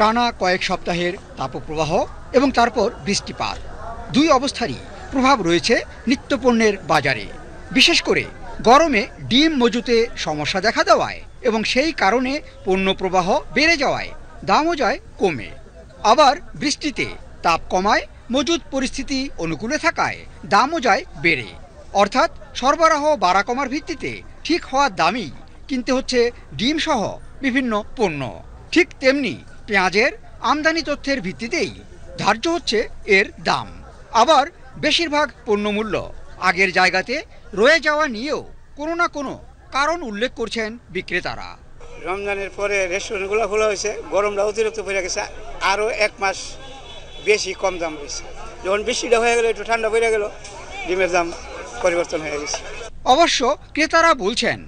টানা কয়েক সপ্তাহের তাপপ্রবাহ এবং তারপর বৃষ্টিপাত। দুই অবস্থারই প্রভাব রয়েছে নিত্যপণ্যের বাজারে। বিশেষ করে গরমে ডিম মজুতে সমস্যা দেখা দেওয়ায় এবং সেই কারণে পণ্য প্রবাহ বেড়ে যাওয়ায় দামও যায় কমে। আবার বৃষ্টিতে তাপ কমায় মজুদ পরিস্থিতি অনুকূলে থাকায় দামও যায় বেড়ে। অর্থাৎ সরবরাহ বাড়া কমার ভিত্তিতে ঠিক হওয়ার দামই কিনতে হচ্ছে ডিম সহ বিভিন্ন পণ্য। ঠিক তেমনি পেঁয়াজের আমদানি তথ্যের ভিত্তিতেই ধার্য হচ্ছে এর দাম। আবার বেশিরভাগ পণ্যমূল্য আগের জায়গাতে রয়ে যাওয়া নিয়েও কোনো না কোনো কারণ উল্লেখ করছেন বিক্রেতারা। রমজানের পরে রেস্টুরেন্টগুলো খোলা হয়েছে গরমটা অতিরিক্ত পড়ে গেছে আরও এক মাস বেশি কম দাম হয়েছে যখন বৃষ্টিটা হয়ে গেলো একটু ঠান্ডা পড়ে গেল ডিমের দাম পরিবর্তন হয়ে গেছে। অবশ্য ক্রেতারা বলছেন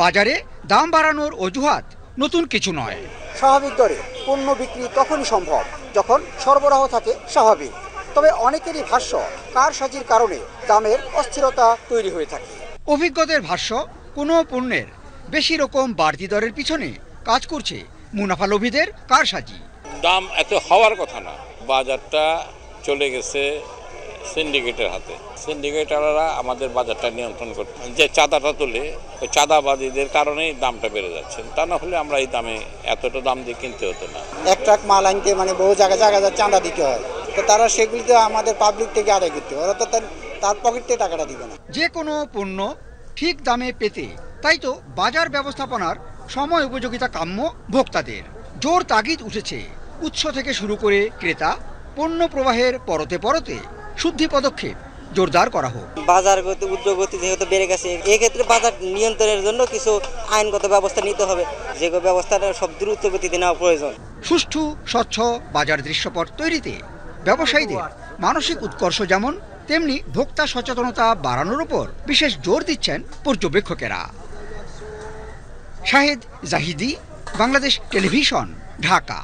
বাজারে দাম বাড়ানোর অজুহাত নতুন কিছু নয়। স্বাভাবিক দরে পণ্য বিক্রি তখনই সম্ভব যখন সরবরাহ থাকে স্বাভাবিক। তবে অনেকেরই ভাষ্য কারসাজির কারণে দামের অস্থিরতা তৈরি হয়ে থাকে। অভিজ্ঞদের ভাষ্য কোনো পণ্যের বেশি রকম বাড়তি দরের পিছনে কাজ করছে মুনাফালোভীদের কারসাজি। দাম এত হওয়ার কথা না। বাজারটা চলে গেছে সিন্ডিকেটের হাতে। সিন্ডিকেটাররা আমাদের বাজারটা নিয়ন্ত্রণ করতে যে চাঁদাটা তোলে ওই চাঁদাবাদীদের কারণেই দামটা বেড়ে যাচ্ছে। তা না হলে আমরা এই দামে এতটা দাম দিয়ে কিনতে হতো না। এক ট্রাক মাল আনতে মানে বহু জায়গায় জায়গায় চাঁদা দিতে হয়। তো তারা সেগুলি তো আমাদের পাবলিক থেকে আদায় করতে হয়। ওরা তো তার তার পকেট থেকে টাকাটা দিবে না। যে কোনো পণ্য ঠিক দামে পেতে তাই তো বাজার ব্যবস্থাপনার সময় উপযোগিতা কাম্য ভোক্তাদের। জোর তাগিদ উঠেছে। উৎস থেকে শুরু করে ক্রেতা পণ্য প্রবাহের পরতে পরতে শুদ্ধি পদক্ষেপ জোরদার করা হোক। বাজার গতি উদ্যোগতি যেহেতু বেড়ে গেছে এক্ষেত্রে বাজার নিয়ন্ত্রণের জন্য কিছু আইনগত ব্যবস্থা নিতে হবে। যে ব্যবস্থাটা সব দ্রুত গতিতে নেওয়া প্রয়োজন। সুষ্ঠু স্বচ্ছ বাজার দৃশ্যপট তৈরিতে ব্যবসায়ীদের মানসিক উৎকর্ষ যেমন তেমনি ভোক্তা সচেতনতা বাড়ানোর উপর বিশেষ জোর দিচ্ছেন পর্যবেক্ষকেরা। শাহেদ জাহিদি বাংলাদেশ টেলিভিশন ঢাকা।